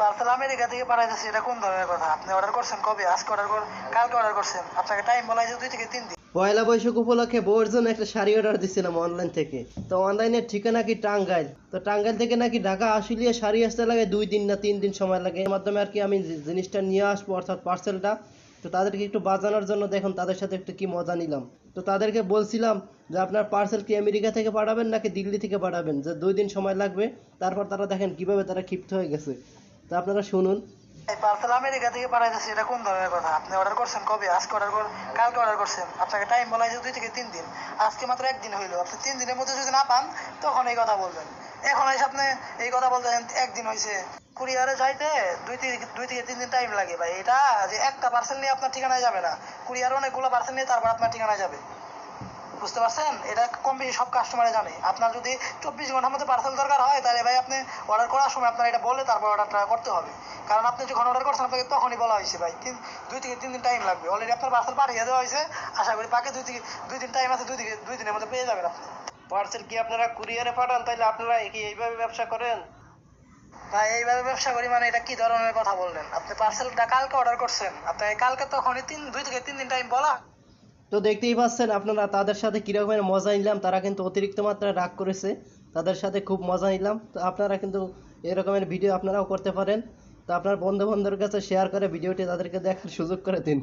Parcel America থেকে এটা কোন ধরনের কথা? আপনি অর্ডার করছেন কবে? আজকে অর্ডার কর কালকে অর্ডার করছেন। আপনাকে টাইম বলা হয়েছে দুই থেকে তিন দিন। পয়লা বৈশাখ উপলক্ষে বউয়ের জন্য একটা শাড়ি অর্ডার দিছিলাম অনলাইন থেকে। তো অনলাইনের ঠিকানা কি টাঙ্গাইল? তো টাঙ্গাইল থেকে নাকি ঢাকা শাড়ি আসতে লাগে দুই দিন না তিন দিন সময় লাগে। এর মাধ্যমে আর কি আমি জিনিসটা নিয়ে আসব, অর্থাৎ পার্সেলটা তো তাদেরকে একটু বাজানোর জন্য দেখুন, তাদের সাথে একটু কি মজা নিলাম। তো তাদেরকে বলছিলাম যে, আপনার পার্সেল কি আমেরিকা থেকে পাঠাবেন নাকি দিল্লি থেকে পাঠাবেন? যে দুই দিন সময় লাগবে। তারপর তারা দেখেন কীভাবে তারা ক্ষিপ্ত হয়ে গেছে। তো আপনারা শুনুন। পার্সেল আমেরিকা থেকে এটা কোন ধরনের কথা? আপনি অর্ডার করছেন কবে? আজকে অর্ডার কর কালকে অর্ডার করছেন। আপনাকে টাইম বলা হয়েছে দুই থেকে তিন দিন। আজকে মাত্র একদিন হইল। আপনি তিন দিনের মধ্যে যদি না পান, তখন এই কথা বলবেন। এখন এসে আপনি এই কথা বলতেছেন একদিন হয়েছে কুরিয়ারে যাইতে দুই থেকে দুই থেকে তিন দিন টাইম লাগে ভাই। এটা যে একটা পার্সেল নিয়ে আপনার ঠিকানায় যাবে না। কুরিয়ার অনেকগুলো পার্সেল নিয়ে তারপর আপনার ঠিকানায় যাবে। বুঝতে পারছেন? এটা কম বেশি সব কাস্টমারে জানে। আপনার যদি চব্বিশ ঘণ্টার মধ্যে পার্সেল দরকার হয় তাহলে ভাই আপনি অর্ডার করার সময় আপনার এটা বললে তারপর অর্ডারটা করতে হবে। কারণ আপনি যখন অর্ডার করছেন আপনাকে তখনই বলা হয়েছে ভাই তিন দুই থেকে তিন দিন টাইম লাগবে। অলরেডি আপনার পার্সেল পাঠিয়ে দেওয়া হয়েছে। আশা করি বাকি দুই থেকে দুই দিন টাইম আছে দুই থেকে দুই দিনের মধ্যে পেয়ে যাবেন আপনি। পার্সেল কি আপনারা কুরিয়ারে পাঠান? তাহলে আপনারা কি এইভাবে ব্যবসা করেন? ভাই এইভাবে ব্যবসা করি মানে এটা কি ধরনের কথা বললেন? আপনি পার্সেলটা কালকে অর্ডার করছেন। আপনাকে কালকে তখনই তিন দুই থেকে তিন দিন টাইম বলা তো দেখতেই পাচ্ছেন আপনারা তাদের সাথে কীরকমের মজা নিলাম, তারা কিন্তু অতিরিক্ত মাত্রায় রাগ করেছে, তাদের সাথে খুব মজা নিলাম। তো আপনারা কিন্তু এরকমের ভিডিও আপনারাও করতে পারেন। তো আপনার বন্ধু বান্ধবের কাছে শেয়ার করে ভিডিওটি তাদেরকে দেখার সুযোগ করে দিন।